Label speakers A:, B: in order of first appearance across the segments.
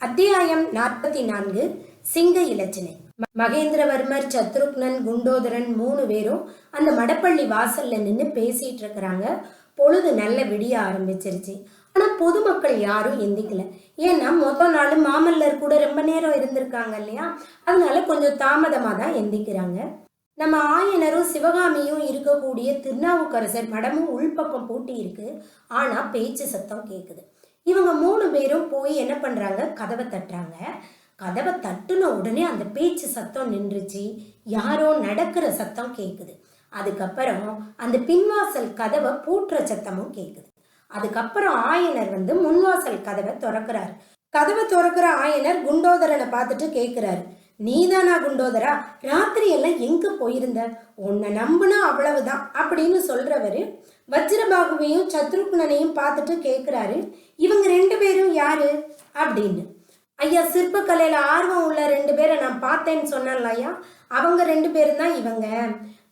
A: அத்தியாயம் நாற்பத்தி நான்கு சிங்க இலச்சினை. மகேந்திரவர்மர் சத்ருக்னன் குண்டோதரன் மூணு பேரும் அந்த மடப்பள்ளி வாசல்ல நின்று பேசிட்டு இருக்கிறாங்க. பொழுது நல்ல விடிய ஆரம்பிச்சிருச்சு. ஆனா பொதுமக்கள் யாரும் எந்திக்கல. ஏன்னா மொத்த நாள் மாமல்லர் கூட ரொம்ப நேரம் இருந்திருக்காங்க இல்லையா? அதனால கொஞ்சம் தாமதமா தான் எந்திக்கிறாங்க. நம்ம ஆயனரும் சிவகாமியும் இருக்கக்கூடிய திருநாவுக்கரசர் மடமும் உள்பக்கம் பூட்டி இருக்கு ஆனா பேச்சு சத்தம் கேக்குது. இவங்க மூணு பேரும் போய் என்ன பண்றாங்க? கதவை தட்டுறாங்க. கதவை தட்டுன உடனே அந்த பேச்சு சத்தம் நின்றுச்சு. யாரோ நடக்கிற சத்தம் கேட்குது அதுக்கப்புறம் அந்த பின்வாசல் கதவை பூட்டுற சத்தமும் கேட்குது அதுக்கப்புறம் ஆயனர் வந்து முன்வாசல் கதவை திறக்கிறாரு. கதவை திறக்கிற ஆயனர் குண்டோதரனை பார்த்துட்டு கேட்கிறாரு நீதானா குண்டோதரா? ராத்திரி எல்லாம் எங்க போயிருந்த? உன்னை நம்புனா அவ்வளவுதான் அப்படின்னு சொல்றவரு வஜ்ரபாகுவையும் சத்ருக்னனையும் பார்த்துட்டு கேட்குறாரு இவங்க ரெண்டு பேரும் யாரு? அப்படின்னு. ஐயா சிற்பக்கலையில் ஆர்வம் உள்ள ரெண்டு பேரை நான் பார்த்தேன்னு சொன்னேன்ல ஐயா. அவங்க ரெண்டு பேரும் தான் இவங்க.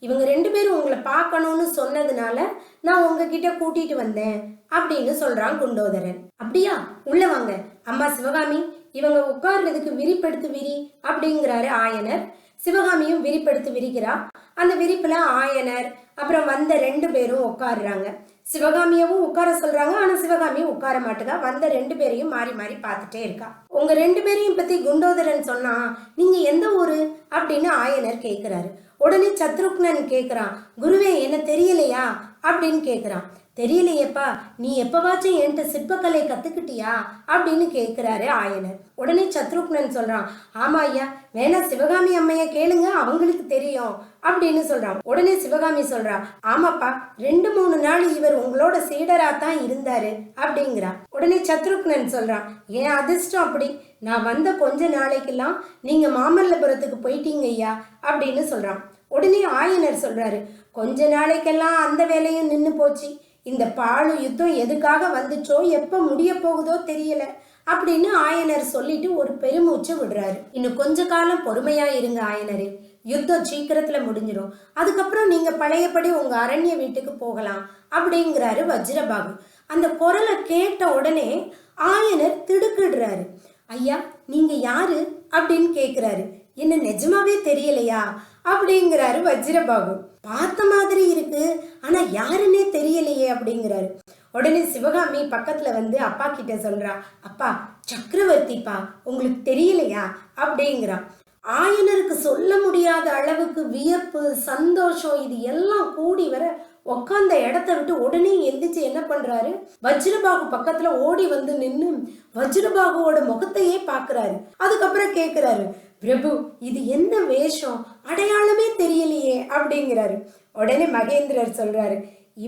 A: இவங்க ரெண்டு பேரும் உங்களை பார்க்கணும்னு சொன்னதுனால நான் உங்ககிட்ட கூட்டிட்டு வந்தேன் அப்படின்னு சொல்றான் குண்டோதரன். அப்படியா? உள்ள வாங்க. அம்மா சிவகாமி இவங்க உட்கார்றதுக்கு விரிப்படுத்து விரி அப்படிங்கிறாரு ஆயனர். சிவகாமியும் விரிப்படுத்து விரிக்கிறா அந்த விரிப்புல ஆயனர் அப்புறம் வந்த ரெண்டு பேரும் உட்காருறாங்க. சிவகாமியவும் உட்கார சொல்றாங்க ஆனா சிவகாமியும் உட்கார மாட்டுதா. வந்த ரெண்டு பேரையும் மாறி மாறி பார்த்துட்டே இருக்கா. உங்க ரெண்டு பேரையும் பத்தி குண்டோதரன் சொன்னா நீங்க எந்த ஊரு? அப்படின்னு ஆயனர் கேட்கிறாரு உடனே சத்ருக்னன் கேட்கிறான் குருவே என்ன தெரியலையா? அப்படின்னு கேட்குறான் தெரியலையேப்பா நீ எப்பவாச்சும் என்கிட்ட சிற்பக்கலை கற்றுக்கிட்டியா அப்படின்னு கேட்குறாரு ஆயனர். உடனே சத்ருக்னன் சொல்கிறான் ஆமா ஐயா வேணா சிவகாமி அம்மையை கேளுங்க அவங்களுக்கு தெரியும் அப்படின்னு சொல்கிறான் உடனே சிவகாமி சொல்கிறா ஆமாப்பா ரெண்டு மூணு நாள் இவர் உங்களோட சீடராக தான் இருந்தார் அப்படிங்கிறா. உடனே சத்ருக்னன் சொல்கிறான் ஏன் அதிர்ஷ்டம் அப்படி நான் வந்த கொஞ்ச நாளைக்கெல்லாம் நீங்கள் மாமல்லபுரத்துக்கு போயிட்டீங்க ஐயா அப்படின்னு சொல்கிறான் உடனே ஆயனர் சொல்றாரு கொஞ்ச நாளைக்கெல்லாம் அந்த வேலையும் நின்று போச்சு. இந்த பாலு யுத்தம் எதுக்காக வந்துச்சோ எப்ப முடிய போகுதோ தெரியல அப்படின்னு ஆயனர் சொல்லிட்டு ஒரு பெருமூச்சு விடுறாரு. இன்னும் கொஞ்ச காலம் பொறுமையா இருங்க ஆயனரே. யுத்தம் சீக்கிரத்துல முடிஞ்சிடும் அதுக்கப்புறம் நீங்க பழையபடி உங்க அரண்ய வீட்டுக்கு போகலாம் அப்படிங்கிறாரு வஜ்ரபாகு அந்த குரலை கேட்ட உடனே ஆயனர் திடுக்கிடுறாரு. ஐயா நீங்க யாரு? அப்படின்னு கேக்குறாரு. என்ன நிஜமாவே தெரியலையா? அப்படிங்கிறாரு வஜ்ரபாகு பார்த்த மாதிரி இருக்கு ஆனா யாருன்னே தெரியலையே அப்படிங்கிறாரு. உடனே சிவகாமி பக்கத்துல வந்து அப்பா கிட்ட சொல்றா அப்பா சக்கரவர்த்திப்பா உங்களுக்கு தெரியலையா? அப்படிங்கிறா. ஆயனருக்கு சொல்ல முடியாத அளவுக்கு வியப்பு சந்தோஷம் இது எல்லாம் கூடி வர உக்காந்த இடத்த விட்டு உடனே எந்திரிச்சு என்ன பண்றாரு? வஜ்ரபாகு பக்கத்துல ஓடி வந்து நின்று வஜ்ரபாகுவோட முகத்தையே பாக்குறாரு. அதுக்கப்புறம் கேக்குறாரு பிரபு இது என்ன வேஷம்? அடையாளமே தெரியலையே அப்படிங்கிறாரு. உடனே மகேந்திரர் சொல்றாரு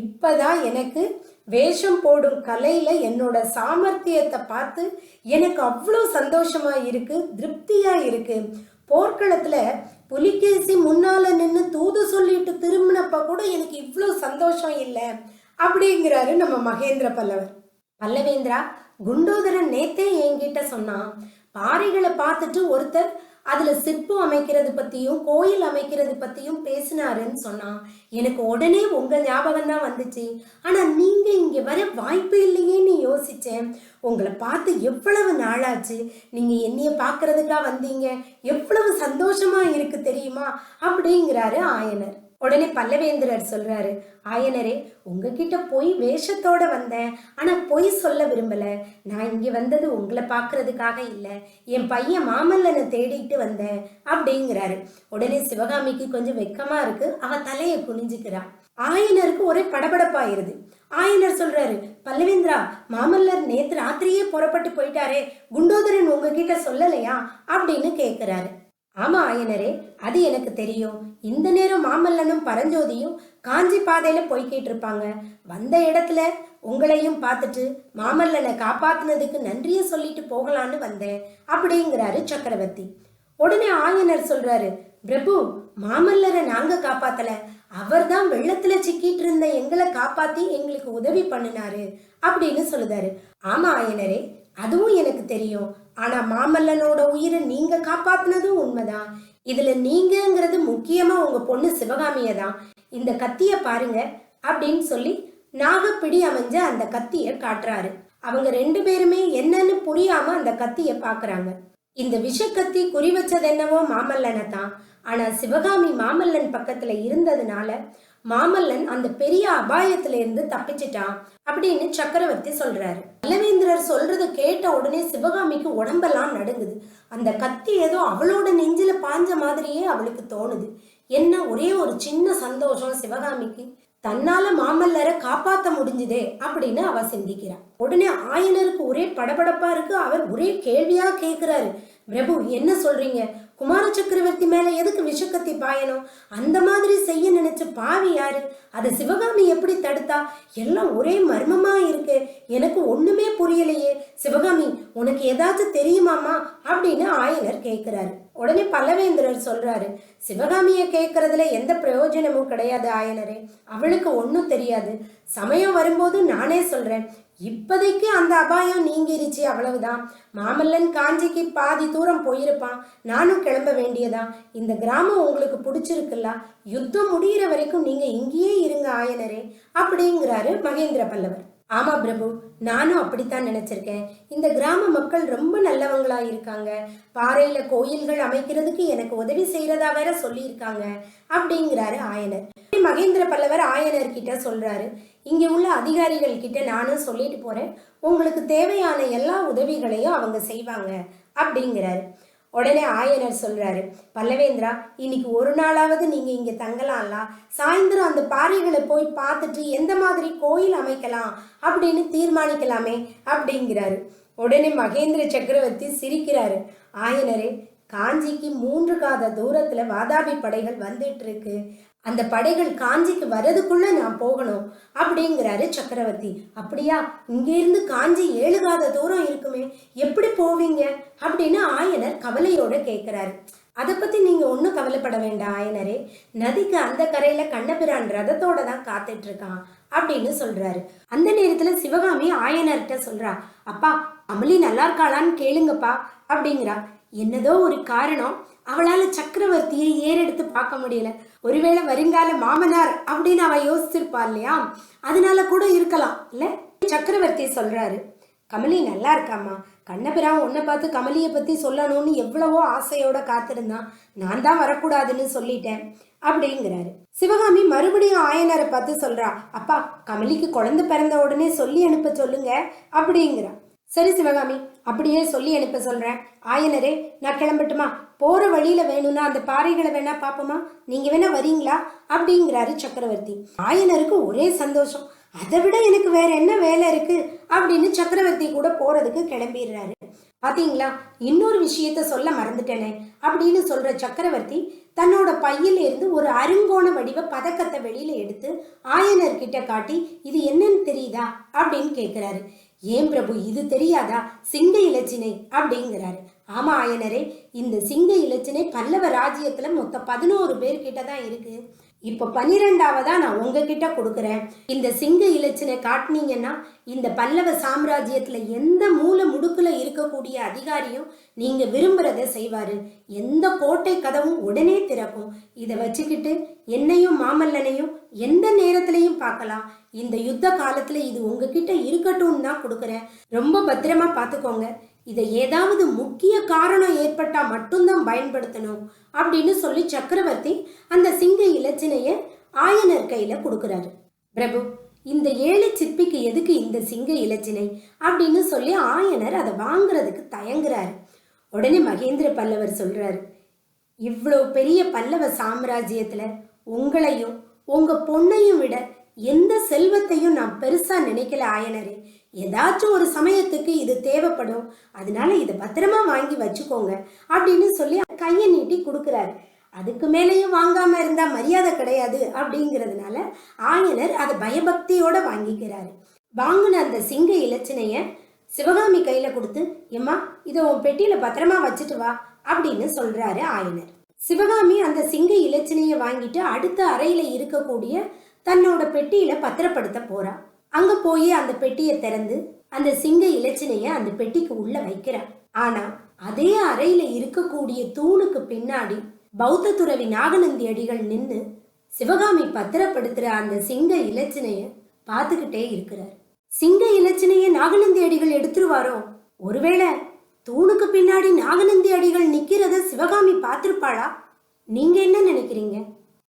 A: இப்பதான் எனக்கு வேஷம் போடும் கலையில என்னோட சாமர்த்தியத்தை பார்த்து எனக்கு அவ்வளோ சந்தோஷமா இருக்கு திருப்தியா இருக்கு. போர்க்களத்துல புலிகேசி முன்னால நின்று தூது சொல்லிட்டு திரும்பினப்ப கூட எனக்கு இவ்வளோ சந்தோஷம் இல்லை அப்படிங்கிறாரு நம்ம மகேந்திர பல்லவர். பல்லவேந்திரா குண்டோதரன் நேத்தே என்கிட்ட சொன்னான் பாறைகளை பார்த்துட்டு ஒருத்தர் அதுல சிற்பம் அமைக்கிறது பத்தியும் கோயில் அமைக்கிறது பத்தியும் பேசினாருன்னு சொன்னான் எனக்கு உடனே உங்க ஞாபகம் தான் வந்துச்சு. ஆனா நீங்க இங்க வர வாய்ப்பு இல்லையேன்னு யோசிச்சேன். உங்களை பார்த்து எவ்வளவு நாளாச்சு? நீங்க என்னைய பார்க்கறதுக்கா வந்தீங்க? எவ்வளவு சந்தோஷமா இருக்கு தெரியுமா? அப்படிங்கிறாரு ஆயனர். உடனே பல்லவேந்திரர் சொல்றாரு ஆயனரே உங்ககிட்ட போய் வேஷத்தோட வந்தேன். ஆனா பொய் சொல்ல விரும்பல. நான் இங்க வந்தது உங்களை பாக்குறதுக்காக இல்ல. என் பையன் மாமல்லனை தேடிட்டு வந்தேன் அப்படிங்கிறாரு. உடனே சிவகாமிக்கு கொஞ்சம் வெக்கமா இருக்கு. அவ தலையை குனிஞ்சுக்கிறான் ஆயனருக்கு ஒரே படபடப்பாயிருது. ஆயனர் சொல்றாரு பல்லவேந்திரா மாமல்லர் நேத்து ராத்திரியே புறப்பட்டு போயிட்டாரே. குண்டோதரன் உங்ககிட்ட சொல்லலையா? அப்படின்னு கேக்குறாரு. ஆமா ஆயனரே. அது எனக்கு தெரியும். இந்த நேரம் மாமல்லனும் பரஞ்சோதியும் காஞ்சி பாதையில போய்கிட்டு இருப்பாங்க. வந்த இடத்துல உங்களையும் பார்த்துட்டு மாமல்லனை காப்பாத்தினதுக்கு நன்றிய சொல்லிட்டு போகலான்னு வந்தேன் அப்படிங்கிறாரு சக்கரவர்த்தி. உடனே ஆயனர் சொல்றாரு பிரபு மாமல்லரை நாங்க காப்பாத்தல. அவர்தான் வெள்ளத்துல சிக்கிட்டு இருந்த எங்களை காப்பாத்தி எங்களுக்கு உதவி பண்ணினாரு அப்படின்னு சொல்லுதாரு. ஆமா ஆயனரே அதுவும் எனக்கு தெரியும். ஆனா மாமல்லனோட உயிரை நீங்க காப்பாத்தினதும் உண்மைதான். இதுல நீங்கங்கிறது முக்கியமா உங்க பொண்ணு சிவகாமிய தான். இந்த கத்திய பாருங்க அப்படின்னு சொல்லி நாகப்பிடி அமைஞ்ச அந்த கத்திய காட்டுறாரு. அவங்க ரெண்டு பேருமே என்னன்னு புரியாம அந்த கத்திய பாக்குறாங்க. இந்த விஷக்கத்தி குறி வச்சது என்னவோ மாமல்லனை தான் ஆனா சிவகாமி மாமல்லன் பக்கத்துல இருந்ததுனால மாமல்லன் அந்த பெரிய அபாயத்துல இருந்து தப்பிச்சிட்டான் அப்படின்னு சக்கரவர்த்தி சொல்றாரு. பல்லவேந்திரர் சொல்றத கேட்ட உடனே சிவகாமிக்கு உடம்பெல்லாம் நடுங்குது. அந்த கத்தி ஏதோ அவளோட நெஞ்சில பாஞ்ச மாதிரியே அவளுக்கு தோணுது. என்ன ஒரே ஒரு சின்ன சந்தோஷம் சிவகாமிக்கு. தன்னால மாமல்லரை காப்பாத்த முடிஞ்சுதே அப்படின்னு அவ சிந்திக்கிறா உடனே ஆயனருக்கு ஒரே படபடப்பா இருக்கு. அவர் ஒரே கேள்வியா கேக்குறாரு. பிரபு என்ன சொல்றீங்க? குமார சக்கரவர்த்தி மேல எதுக்கு விஷக்கத்தி பாயணும்? அந்த மாதிரி செய்ய நினைச்ச பாவி யாரு? அதை சிவகாமி எப்படி தடுத்தா? எல்லாம் ஒரே மர்மமா இருக்கு. எனக்கு ஒண்ணுமே புரியலையே. சிவகாமி உனக்கு ஏதாச்சும் தெரியுமாமா அப்படின்னு ஆயனர் கேட்கிறாரு உடனே பல்லவேந்திரர் சொல்றாரு சிவகாமிய கேட்கறதுல எந்த பிரயோஜனமும் கிடையாது ஆயனரே. அவளுக்கு ஒன்றும் தெரியாது. சமயம் வரும்போது நானே சொல்றேன். இப்போதைக்கு அந்த அபாயம் நீங்கிருச்சு அவ்வளவுதான். மாமல்லன் காஞ்சிக்கு பாதி தூரம் போயிருப்பான். நானும் கிளம்ப வேண்டியதா? இந்த கிராமம் உங்களுக்கு பிடிச்சிருக்குல்ல? யுத்தம் முடிகிற வரைக்கும் நீங்க இங்கேயே இருங்க ஆயனரே அப்படிங்கிறாரு மகேந்திர பல்லவர். ஆமா பிரபு நானும் அப்படித்தான் நினச்சிருக்கேன். இந்த கிராம மக்கள் ரொம்ப நல்லவங்களா இருக்காங்க பாறையில் கோயில்கள் அமைக்கிறதுக்கு எனக்கு உதவி செய்கிறதா வேற சொல்லியிருக்காங்க அப்படிங்கிறாரு ஆயனர். மகேந்திர பல்லவர் ஆயனர் கிட்ட சொல்றாரு. இங்க உள்ள அதிகாரிகள் கிட்ட நானும் சொல்லிட்டு போறேன். உங்களுக்கு தேவையான எல்லா உதவிகளையும் அவங்க செய்வாங்க அப்படிங்கிறாரு. உடனே ஆயனர் சொல்றாரு பல்லவேந்திரா இன்னைக்கு ஒரு நாளாவது நீங்க இங்க தங்கலாம்ல? சாயந்தரம் அந்த பாறைகளை போய் பார்த்துட்டு எந்த மாதிரி கோயில் அமைக்கலாம் அப்படின்னு தீர்மானிக்கலாமே அப்படிங்கிறாரு. உடனே மகேந்திர சக்கரவர்த்தி சிரிக்கிறாரு. ஆயனரே காஞ்சிக்கு மூன்று காத தூரத்துல வாதாபி படைகள் வந்துட்டு இருக்கு. அந்த படைகள் காஞ்சிக்கு வர்றதுக்குள்ள நான் போகணும் அப்படிங்கிறாரு சக்கரவர்த்தி. அப்படியா? இங்கிருந்து காஞ்சி ஏழுகாத தூரம் இருக்குமே எப்படி போவீங்க? அப்படின்னு ஆயனர் கவலையோட கேட்கிறாரு. அதை பத்தி நீங்க ஒன்றும் கவலைப்பட வேண்டாம் ஆயனரே. நதிக்கு அந்த கரையில கண்ணபிரான் ரதத்தோட தான் காத்துட்டு இருக்கான் அப்படின்னு சொல்றாரு. அந்த நேரத்துல சிவகாமி ஆயனர்கிட்ட சொல்றா அப்பா அமளி நல்லா இருக்காளான்னு கேளுங்கப்பா அப்படிங்கிறா. என்னதோ ஒரு காரணம். அவளால சக்கரவர்த்தியை ஏறெடுத்து பார்க்க முடியல. ஒருவேளை வருங்கால மாமனார் அப்படின்னு அவ யோசிச்சிருப்பா இல்லையா? அதனால கூட இருக்கலாம். இல்ல? சக்கரவர்த்தி சொல்றாரு கமலி நல்லா இருக்காம்மா. கண்ணபிரா உன்னை பார்த்து கமலியை பத்தி சொல்லணும்னு எவ்வளவோ ஆசையோட காத்திருந்தான். நான் தான் வரக்கூடாதுன்னு சொல்லிட்டேன் அப்படிங்கிறாரு. சிவகாமி மறுபடியும் ஆயனரை பார்த்து சொல்றா அப்பா கமலிக்கு குழந்தை பிறந்த உடனே சொல்லி அனுப்ப சொல்லுங்க அப்படிங்கிறா. சரி சிவகாமி அப்படியே சொல்லி அனுப்ப சொல்கிறேன் ஆயனரே நான் கிளம்பட்டுமா? போகிற வழியில் வேணும்னா அந்த பாறைகளை வேணா பார்ப்போமா நீங்கள் வேணா வரீங்களா? அப்படிங்கிறாரு சக்கரவர்த்தி. ஆயனருக்கு ஒரே சந்தோஷம். அதை விட எனக்கு வேற என்ன வேலை இருக்கு? அப்படின்னு சக்கரவர்த்தி கூட போறதுக்கு கிளம்பிடுறாரு. பாத்தீங்களா? இன்னொரு விஷயத்த சொல்ல மறந்துட்டேனே அப்படின்னு சொல்ற சக்கரவர்த்தி தன்னோட பையில இருந்து ஒரு அருங்கோண வடிவ பதக்கத்தை வெளியில எடுத்து ஆயனர்கிட்ட காட்டி இது என்னன்னு தெரியுதா? அப்படின்னு கேக்குறாரு. ஏன் பிரபு இது தெரியாதா? சிங்க இலச்சினை அப்படிங்கிறாரு. ஆமா ஆயனரே இந்த சிங்க இலச்சினை பல்லவ ராஜ்யத்துல மொத்த பதினோரு பேர்கிட்ட தான் இருக்கு. இப்ப பன்னிரெண்டாவதா நான் உங்ககிட்ட கொடுக்குறேன். இந்த சிங்க இலச்சினை காட்டினீங்கன்னா இந்த பல்லவ சாம்ராஜ்யத்துல எந்த மூல முடுக்குல இருக்கக்கூடிய அதிகாரியும் நீங்க விரும்புறத செய்வாரு. எந்த கோட்டை கதவும் உடனே திறக்கும். இதை வச்சுக்கிட்டு என்னையும் மாமல்லனையும் எந்த நேரத்திலையும் பார்க்கலாம். இந்த யுத்த காலத்துல இது உங்ககிட்ட இருக்கட்டும்னு தான் கொடுக்குறேன். ரொம்ப பத்திரமா பார்த்துக்கோங்க. இதை ஏதாவது முக்கிய காரணம் ஏற்பட்டா மட்டும்தான் பயன்படுத்தணும் அப்படின்னு சொல்லி சக்கரவர்த்தி அந்த சிங்க இலச்சினைய ஆயனர் கையில கொடுக்குறாரு. பிரபு இந்த ஏழை சிற்பிக்கு எதுக்கு இந்த சிங்க இலச்சினை அப்படின்னு சொல்லி ஆயனர் அதை வாங்குறதுக்கு தயங்குறாரு. உடனே மகேந்திர பல்லவர் சொல்றாரு இவ்வளோ பெரிய பல்லவ சாம்ராஜ்யத்துல உங்களையும் உங்க பொண்ணையும் விட எந்த செல்வத்தையும் நான் பெருசா நினைக்கல ஆயனரே. ஏதாச்சும் ஒரு சமயத்துக்கு இது தேவைப்படும். அதனால இதை பத்திரமா வாங்கி வச்சுக்கோங்க அப்படின்னு சொல்லி கையை நீட்டி கொடுக்குறாரு. அதுக்கு மேலேயும் வாங்காம இருந்தா மரியாதை கிடையாது அப்படிங்கிறதுனால ஆயனர் அதை பயபக்தியோட வாங்கிக்கிறாரு. வாங்கின அந்த சிங்க இலச்சினைய சிவகாமி கையில கொடுத்து எம்மா இதை உன் பெட்டியில பத்திரமா வச்சுட்டு வா அப்படின்னு சொல்றாரு ஆயனர். சிவகாமி அந்த சிங்க இலச்சினையை வாங்கிட்டு அடுத்த அறையில இருக்கக்கூடிய தன்னோட பெட்டியில பத்திரப்படுத்த போறா. அங்க போய் அந்த பெட்டியை திறந்து அந்த சிங்க இலச்சினைய அந்த பெட்டிக்கு உள்ள வைக்கிறா. ஆனா அதே அறையில இருக்கக்கூடிய தூணுக்கு பின்னாடி பௌத்த துறவி நாகநந்தி அடிகள் நின்று சிவகாமி பத்திரப்படுத்துற அந்த சிங்க இலச்சினைய பார்த்துக்கிட்டே இருக்கிறார். சிங்க இலச்சினையை நாகநந்தி அடிகள் எடுத்துருவாரோ? ஒருவேளை தூணுக்கு பின்னாடி நாகநந்தி அடிகள் நிக்கிறத சிவகாமி பார்த்திருப்பாளா? நீங்க என்ன நினைக்கிறீங்க?